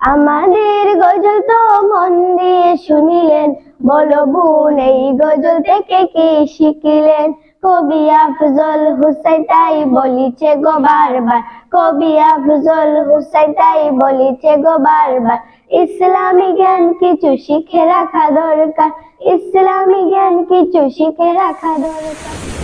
আমাদের গজল তো মন দিয়ে শুনিলেন বলো বোন এই গজল থেকে কি শিখিলেন? কবি আফজল হুসাইন তাই বলিছে গো বারবার, কবি আফজল হুসাইন তাই বলিছে গো বারবার, ইসলামী জ্ঞান কিছু শিখে রাখা দরকার, ইসলামী জ্ঞান কিছু শিখে রাখা দরকার।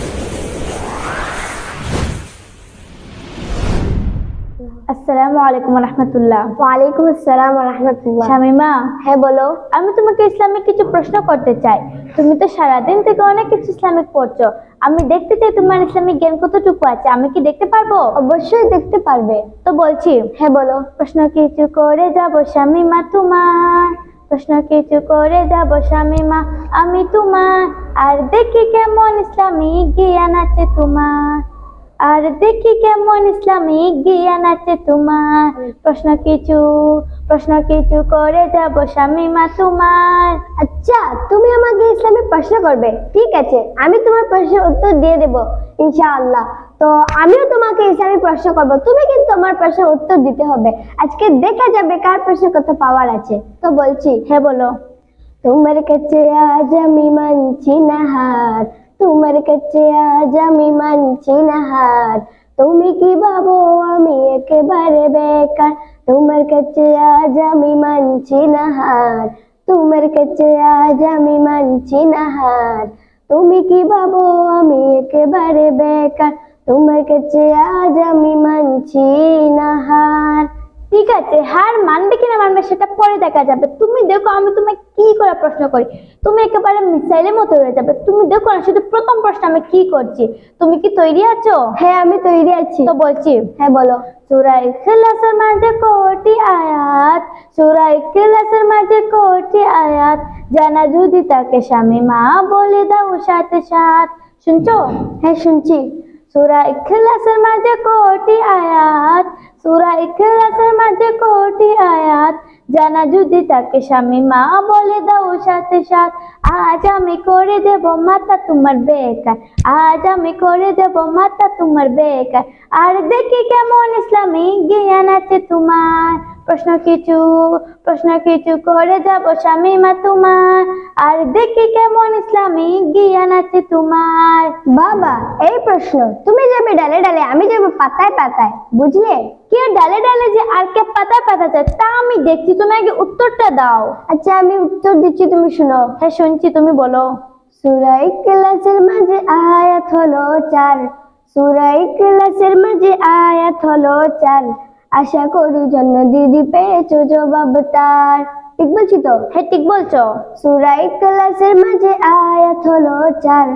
আসসালামু আলাইকুম রহমতুল্লাহ। ওয়ালাইকুম আসসালাম রহমতুল্লাহ। শামিমা। হ্যাঁ বলো। আমি তোমাকে ইসলামিক কিছু প্রশ্ন করতে চাই। তুমি তো সারাদিন থেকে অনেক কিছু ইসলামিক পড়ছো। আমি দেখতে চাই তোমার ইসলামিক জ্ঞান কতটুকু আছে? আমি কি দেখতে পারব? অবশ্যই দেখতে পারবে। তো বলছি হ্যাঁ বলো। প্রশ্ন কিছু করে যাব শামিমা তোমার। প্রশ্ন কিছু করে যাব শামিমা আমি তোমার। আর দেখি কেমন ইসলামিক জ্ঞান আছে তোমার। আর দেখি কেমন ইসলামিক জ্ঞান আছে তোমার। প্রশ্ন কিছু প্রশ্ন কিছু করে যাব শামিমা তোমার। আচ্ছা তুমি আমাকে ইসলামিক প্রশ্ন করবে। ঠিক আছে আমি তোমার প্রশ্নের উত্তর দিয়ে দেব ইনশাআল্লাহ। তো আমিও তোমাকে ইসলামিক প্রশ্ন করব তুমি কিন্তু আমার প্রশ্নের উত্তর দিতে হবে। আজকে দেখা যাবে কার প্রশ্ন কত পাওয়ার আছে। তো বলছি হ্যাঁ বলো। তোমার কাছে আজ আমি মানছি না হার। তোমার কাছে আজ আমি মানছি না হার তুমি কি ভাবো আমি একেবারে বেকার তোমার কাছে আজ আমি মানছি না হার তোমার কাছে আজ আমি মানছি না হার তুমি কি ভাবো আমি একেবারে বেকার তোমার কাছে আজ আমি মানছি না হার ঠিক আছে হার মানবে কিনা মানবে সেটা পরে দেখা যাবে। তুমি দেখো আমি তোমায় কি করে প্রশ্ন করি? তুমি একেবারে মিসাইলের মতো হয়ে যাবে। তুমি দেখো না শুধু প্রথম প্রশ্ন আমি কি করছি? তুমি কি তৈরি আছো? হ্যাঁ আমি তৈরি আছি। তো বলছি। হ্যাঁ বলো। সূরা ইখলাসের মাঝে কোটি আয়াত সূরা ইখলাসের মাঝে কোটি আয়াত। জানা যদি তাকে স্বামী মা বলে দাও সাথে সাথ শুনছো? হ্যাঁ শুনছি। সূরা ইখলাসের মাঝে কোটি আয়াত সূরা ইখলাসের মাঝে কোটি আয়াত। জানা যদি তাকে স্বামী মা বলে দাও সাথে সাথ, আজ আমি করে দেব মাতা তোমার বেকার, আজ আমি করে দেব মাতা তোমার বেকার। আর দেখি কেমন ইসলামী জ্ঞান আছে তোমার। প্রশ্ন কিছু প্রশ্ন কিছু করে যাব স্বামী মা তোমার। আর দেখি কেমন ইসলামিক জ্ঞান আছে তোমার। বাবা এই প্রশ্ন তুমি যাবে ডালে ডালে আমি যাব পাতায় পাতায় বুঝলে? কে ডালে ডালে যে আর কে পাতায় পাতাতে তা আমি দেখছি তুমি আগে উত্তরটা দাও। আচ্ছা আমি উত্তর দিচ্ছি তুমি শুনো। হ্যাঁ শুনছি তুমি বলো। সুরাই ক্লাসের মাঝে আয়াত হলো চার। সুরাই ক্লাসের মাঝে আয়াত হলো চার। আশা করি জন্য দিদি পেয়েছ জবাব তার ঠিক বলছি তো? হ্যাঁ ঠিক বলছো। সুরাই ক্লাসের মাঝে আয়াত হলো চার।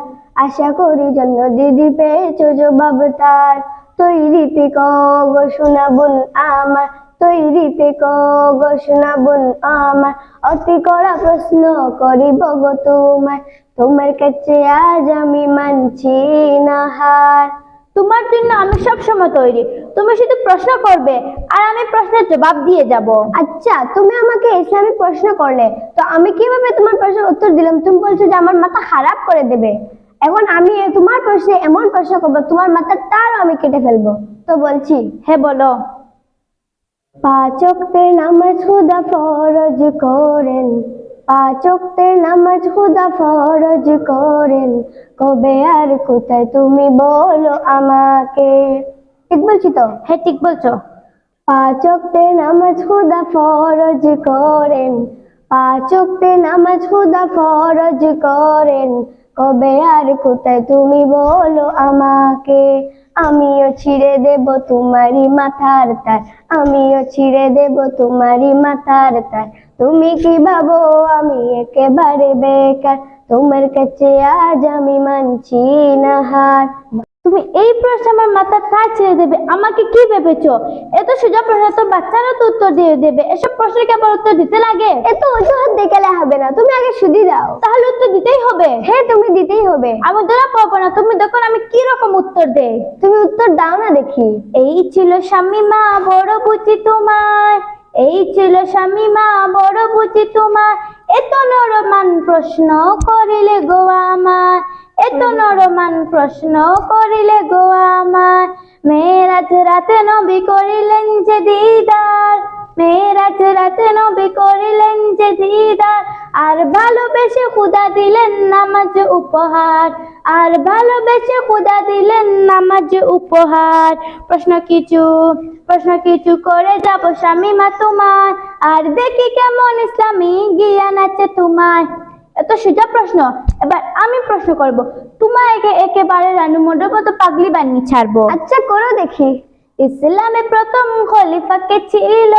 আশা করি জন্য দিদি পেয়েছ জবাব তার তৈরিতে কগো শোনাবুন আমার তৈরিতে কগো শোনাবুন আমার। অতি করা প্রশ্ন করিব গো তোমার তোমার কাছে আজ আমি মানছি না হার। তোমার জন্য আমি সব সময় তৈরি। তুমি শুধু প্রশ্ন করবে আর আমি প্রশ্নের জবাব দিয়ে যাব। আচ্ছা তুমি আমাকে ইসলামিক প্রশ্ন করলে তো আমি কীভাবে তোমার প্রশ্নের উত্তর দিলাম? তুমি বলছো যে আমার মাথা খারাপ করে দেবে। এখন আমি তোমার প্রশ্নে এমন প্রশ্ন করব তোমার মাথা তার আমি কেটে ফেলব। তো বলছি হ্যাঁ বলো। পাঁচ ওয়াক্তের নামাজ খুদা ফরজ করেন। পাঁচ ওয়াক্তের নামাজ খুদা ফরজ করেন। কবে আর কোথায় তুমি বলো আমাকে? ঠিক বলছি তো? হ্যাঁ ঠিক বলছো। পাঁচ ওয়াক্তের নামাজ খুদা ফরজ করেন। পাঁচ ওয়াক্তের নামাজ খুদা ফরজ করেন। কবে আর কোথায় তুমি বলো আমাকে? আমিও ছিঁড়ে দেব তোমারই মাথার তার। আমিও ছিঁড়ে দেব তোমারই মাথার তার। তুমি কি ভাবো? আমি একেবারে বেকার। তোমার কাছে আজ আমি মানছি না হার। তুমি এই প্রশ্ন আমার মাথা কাজ ছেড়ে দেবে। আমাকে কি ভেবেছো? এত সোজা প্রশ্ন তো বাচ্চারা তো উত্তর দিয়ে দেবে। এসব প্রশ্নকে আবার উত্তর দিতে লাগে? এত অজুহাত দেখালে হবে না। তুমি আগে শুধু দাও। তাহলে উত্তর দিতেই হবে? হ্যাঁ তুমি দিতেই হবে। আমি ধরা পাবো না। তুমি দেখো আমি কি রকম উত্তর দেই। তুমি উত্তর দাও না দেখি। এই ছিল স্বামী মা বড় বুঝি তোমার এই ছিল স্বামী মা বড় বুঝি তোমার। এত নরমান প্রশ্ন করিলে গোয়া আমার। এত নরমান প্রশ্ন করিলে গো আমার। মেয়েরাজ রাতে নবী করিলেন যে দিদার। মেয়েরাজ রাতে নবী করিলেন যে দিদার। আর ভালোবেসে খুদা দিলেন নামাজ উপহার। আর ভালোবেসে খুদা দিলেন নামাজ উপহার। প্রশ্ন কিছু প্রশ্ন কিছু করে যাব স্বামী মা তোমার। আর দেখি কেমন ইসলামী জ্ঞান আছে তোমার। এত সোজা প্রশ্ন, এবার আমি প্রশ্ন করব। তোমার একে একেবারে রানু মোড়ের মতো পাগলি বানিয়ে ছাড়বো। আচ্ছা করো দেখি। ইসলামে প্রথম খলিফা কে ছিল,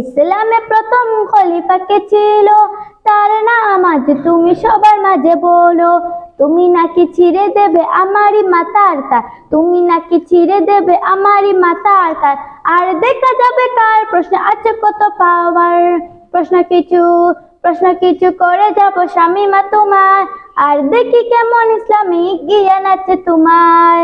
ইসলামে প্রথম খলিফা কে ছিল। তার নাম আজ তুমি সবার মাঝে বলো, তুমি নাকি ছিঁড়ে দেবে আমারই মাতার তার? তুমি নাকি ছিঁড়ে দেবে আমারই মাতার তার? আর দেখা যাবে কার? প্রশ্ন আছে কত পাওয়ার? প্রশ্ন কিছু প্রশ্ন কিছু করে যাব স্বামী মা তোমার। আর দেখি কেমন ইসলামিক জ্ঞান আছে তোমার।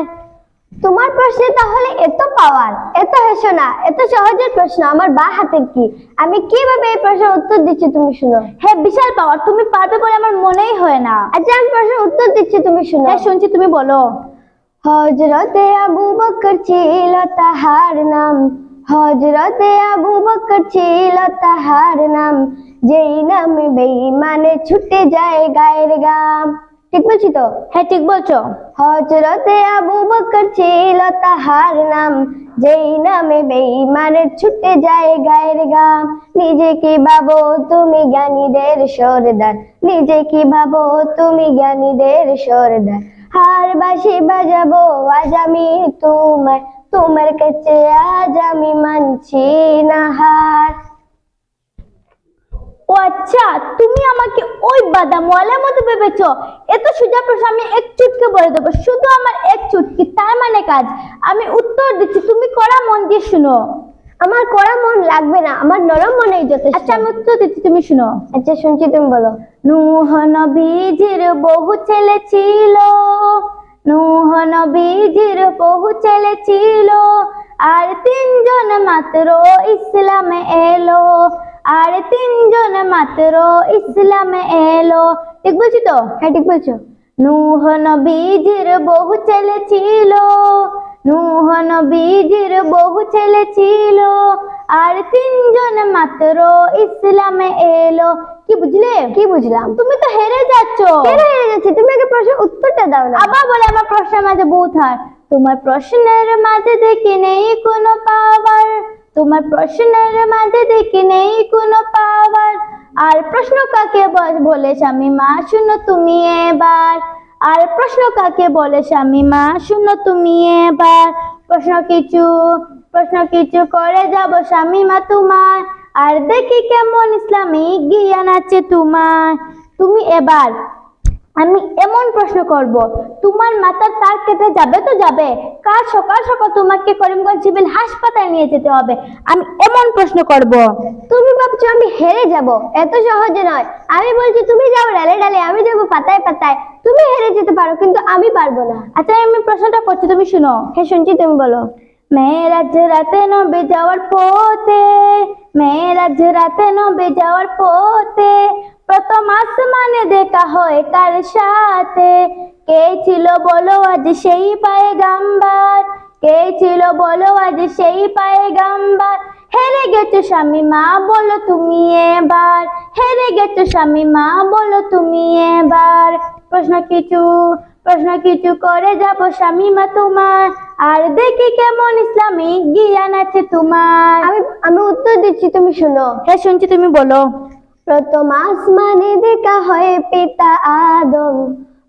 তোমার প্রশ্নে তাহলে এত পাওয়ার এত হেসো না এত সহজের প্রশ্ন আমার বা হাতের কি? আমি কীভাবে এই প্রশ্নের উত্তর দিচ্ছি তুমি শুনো। হ্যাঁ বিশাল পাওয়ার তুমি পারবে বলে আমার মনেই হয় না। আচ্ছা আমি প্রশ্নের উত্তর দিচ্ছি তুমি শুনো। হ্যাঁ শুনছি তুমি বলো। হজরতে আবু বকর ছিল তাহার নাম। হজরতে আবু বকর ছিল তাহার নাম। যেই নামে বেঈমানে ছুটে যায় গায়ের গাম। ঠিক বলছি তো? হ্যাঁ ঠিক বলছো। হজরতে আবু বকর ছিল তাহার নাম। যেই নামে বেঈমানের ছুটে যায় গায়ের গাম নিজে কি ভাবো তুমি জ্ঞানীদের সরদার। নিজে কি ভাবো তুমি জ্ঞানীদের সরদার। হার বাসি বাজাবো, আজ আমি তোমার তোমার কাছে আজ আমি মানছি না হার। ও আচ্ছা তুমি আমাকে ওই বাদামওয়ালার মতো ভেবেছো? এত সোজা প্রশ্ন আমি এক চুটকে বলে দেবো। শুধু আমার এক চুটকি তার মানে কাজ? আমি উত্তর দিচ্ছি তুমি করা মন দিয়ে শুনো। আমার কড়া মন লাগবে না আমার নরম মনেই যথেষ্ট। আচ্ছা আমি উত্তর দিচ্ছি তুমি শুনো। আচ্ছা শুনছি তুমি বলো। নূহ নবীজির বহু ছেলে ছিল নূহ নবীজির বহু ছেলে ছিল আর তিনজন মাত্র ইসলামে এলো। আর তিনজন মাত্র ইসলামে এলো। ঠিক বলছি তো? হ্যাঁ ঠিক বলছো। নূহ নবীজির বহু ছেলে ছিল। নূহ নবীজির বহু ছেলে ছিল। আর তিনজন মাত্র ইসলামে এলো। কি বুঝলে? কি বুঝলাম? তুমি তো হেরে যাচ্ছ। কেন হেরে যাচ্ছি। তুমি আগে প্রশ্নের উত্তরটা দাও না। আবার বলে আমার প্রশ্নের মাঝে বহুত হার। তোমার প্রশ্নের মাঝে দেখি নেই কোনো পাওয়ার তোমার প্রশ্নের মাঝে দেখি নেই কোনো পাওয়ার। আর প্রশ্ন কাকে বলে স্বামী মা? শুনো তুমি এবার। আর প্রশ্ন কাকে বলে স্বামী মা? শুনো তুমি এবার। প্রশ্ন কিছু প্রশ্ন কিছু করে যাব স্বামী মা তোমার। আর দেখি কেমন ইসলামিক জ্ঞান আছে তোমার। তুমি এবার আমি এমন প্রশ্ন করব তোমার মাথার তার কেটে যাবে তো যাবে? কাল সকাল সকাল তোমাকে করিমগঞ্জ সিভিল হাসপাতালে নিয়ে যেতে হবে। আমি এমন প্রশ্ন করব। তুমি ভাবছ আমি হেরে যাব? এত সহজে নয়। আমি বলছি তুমি যাও ডালে ডালে আমি যাব পাতায় পাতায়। তুমি হেরে যেতে পারো কিন্তু আমি পারব না। আচ্ছা আমি প্রশ্নটা করছি তুমি শুনো। হ্যাঁ শুনছি তুমি বলো। মেয়েরাজ রাতে নবে যাওয়ার পথে মেয়েরাজ রাতে নবে যাওয়ার পথে প্রথম আসমানে দেখা হয় কার সাথে? কে ছিল বলো আজ সেই পায়ে গাম্বার কে ছিল বলো আজ সেই পায়ে গাম্বার হেরে গেছো স্বামী মা বলো তুমি এবার। হেরে গেছো স্বামী মা বলো তুমি এবার। প্রশ্ন কিছু প্রশ্ন কিছু করে যাব স্বামী মা তোমার। আর দেখি কেমন ইসলামিক জ্ঞান আছে তোমার। আমি আমি উত্তর দিচ্ছি তুমি শুনো। হ্যাঁ শুনছি তুমি বলো। প্রথম আসমানে দেখা হয় পিতা আদম।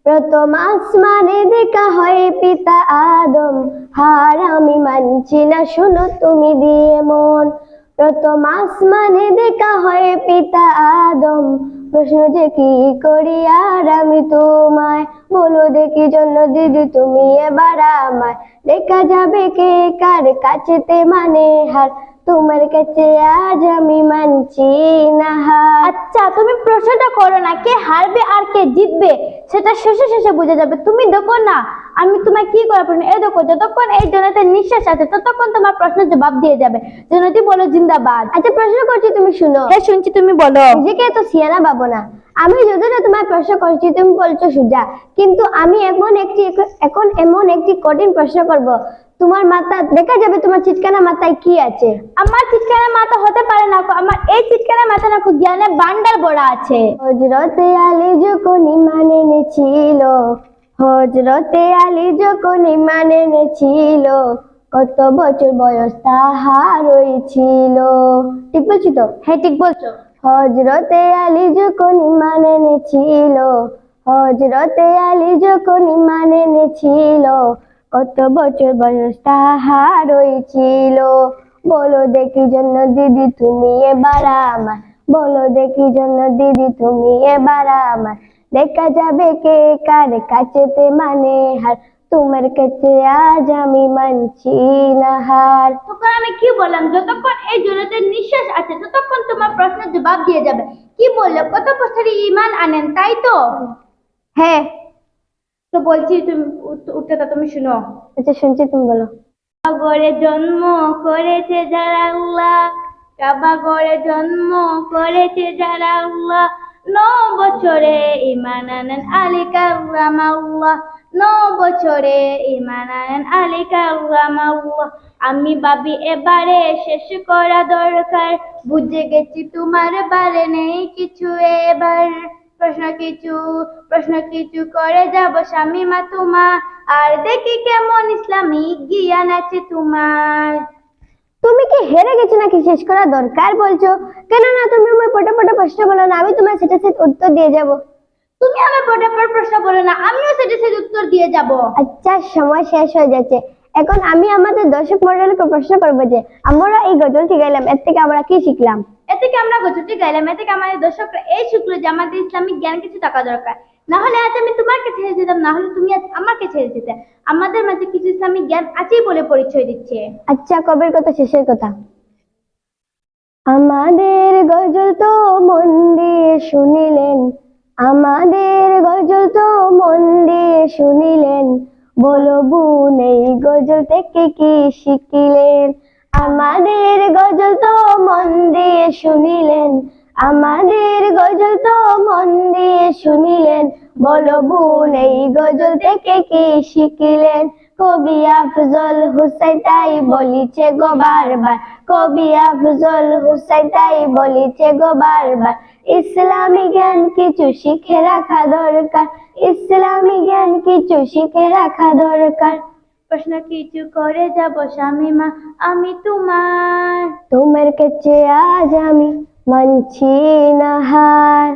প্রথম আসমানে দেখা হয় পিতা আদম। হার আমি মানছি না, শুনো তুমি দিয়ে মন। প্রথম আসমানে দেখা হয় পিতা আদম। প্রশ্ন যে কি করি আর আমি তোমায়? বলো দেখি জন্য দিদি, তুমি এবার আমায়। দেখা যাবে কে কার কাছেতে মানে হার। তোমার কাছে আজ আমি মানছি না। আচ্ছা তুমি প্রশ্নটা করো না কে হারবে আর কে জিতবে সেটা শেষে শেষে বুঝে যাবে। তুমি দেখো না আমি তোমায় কি করার প্রশ্ন? এই দেখো যতক্ষণ এই জনতে নিঃশ্বাস আছে ততক্ষণ তোমার প্রশ্নের জবাব দিয়ে যাবে। জনতি বলো জিন্দাবাদ। আচ্ছা প্রশ্ন করছি তুমি শুনো। হ্যাঁ শুনছি তুমি বলো। নিজেকে এত সিয়ানা পাবো না। আমি যতটা তোমার প্রশ্ন করছি তুমি বলছো সুজা কিন্তু আমি এমন একটি এখন এমন একটি কঠিন প্রশ্ন করব তোমার মাথা দেখা যাবে তোমার চিটকানা মাথায় কি আছে। আমার চিৎকারের মাথা হতে পারে না আমার এই চিৎকারের মাথা না কো জ্ঞানের বান্ডার বড়া আছে। হজরতে আলী যখন ইমান এনেছিল হজরতে আলী যখন ইমান এনেছিল কত বছর বয়স তাহার হয়েছিল ঠিক বলছি তো? হ্যাঁ ঠিক বলছো। হজরতে আলী যখন ইমান এনেছিল হজরতে আলী যখন ইমান এনেছিল কত বছর বয়স তাহার হয়েছিল বলো দেখি জন্য দিদি তুমি এবার আমার। বলো দেখি জন্য দিদি তুমি এবার আমার। দেখা যাবে কে কার কাছেতে মানে হার। তোমার কাছে আজ আমি মানছি না হার। তখন আমি কি বললাম? যতক্ষণ এই জগতের নিঃশ্বাস আছে ততক্ষণ তোমার প্রশ্নের জবাব দিয়ে যাবে। কি বলল? কত বছরে ইমান আনেন তাই তো? হ্যাঁ। তো বলছি তুমি উত- উত্তরটা তুমি শুনো। আচ্ছা শুনছি তুমি বলো। গড়ে জন্ম করেছে যারা আল্লাহ কাবা গড়ে জন্ম করেছে যারা আল্লাহ। ন বছরে ইমান আনেন আলী কাল্লামাল্লাহ ন বছরে ইমান আনেন আলী কাল্লামাল্লাহ আমি ভাবি এবারে শেষ করা দরকার। বুঝে গেছি তোমার বারে নেই কিছু এবার। প্রশ্ন কিছু প্রশ্ন কিছু করে যাব স্বামী মা তোমা আর দেখি কেমন ইসলামিক জ্ঞান আছে তোমার। তুমি কি হেরে গেছো নাকি? শেষ করা দরকার বলছো। কেন না তুমি আমায় পটে পটে প্রশ্ন বলো না আমি তোমার সেটা সেটা উত্তর দিয়ে যাব। তুমি আমার পটাপট প্রশ্ন বলো না আমিও সেটা সেটা উত্তর দিয়ে যাব। আচ্ছা সময় শেষ হয়ে যাচ্ছে। এখন আমি আমাদের দর্শক মন্ডলীকে প্রশ্ন করব যে আমরা এই গজল গাইলাম এর থেকে আমরা কি শিখলাম? এ থেকে আমরা গজটি গাইলাম এ আমাদের দর্শকরা এই শিখলো যে আমাদের ইসলামিক জ্ঞান কিছু থাকা দরকার? না হলে আজ আমি তোমার কাছে ছেড়ে যেতাম, না হলে তুমি আজ আমার কাছে ছেড়ে যেতে। আমাদের মাঝে কিছু ইসলামিক জ্ঞান আছেই বলে পরিচয় দিচ্ছে। আচ্ছা কবের কথা, শেষের কথা। আমাদের গজল তো মন দিয়ে শুনিলেন, আমাদের গজল তো মন দিয়ে শুনিলেন। বলো বোন এই গজল থেকে কি শিখিলেন? আমাদের গজল তো মন দিয়ে শুনিলেন, আমাদের গজল তো মন দিয়ে শুনিলেন। বলো বোন, এই গজল থেকে কি শিখিলেন? কবি আফজল হুসাইন তাই বলিছে গো বারবার। কবি আফজল হুসাইন তাই বলিছে গো বারবার। ইসলামী জ্ঞান কিছু শিখে রাখা দরকার, ইসলামী জ্ঞান কিছু শিখে রাখা দরকার। প্রশ্ন কিছু করে যাব স্বামী মা আমি তোমার। তোমার কাছে আজ আমি মানছি না হার।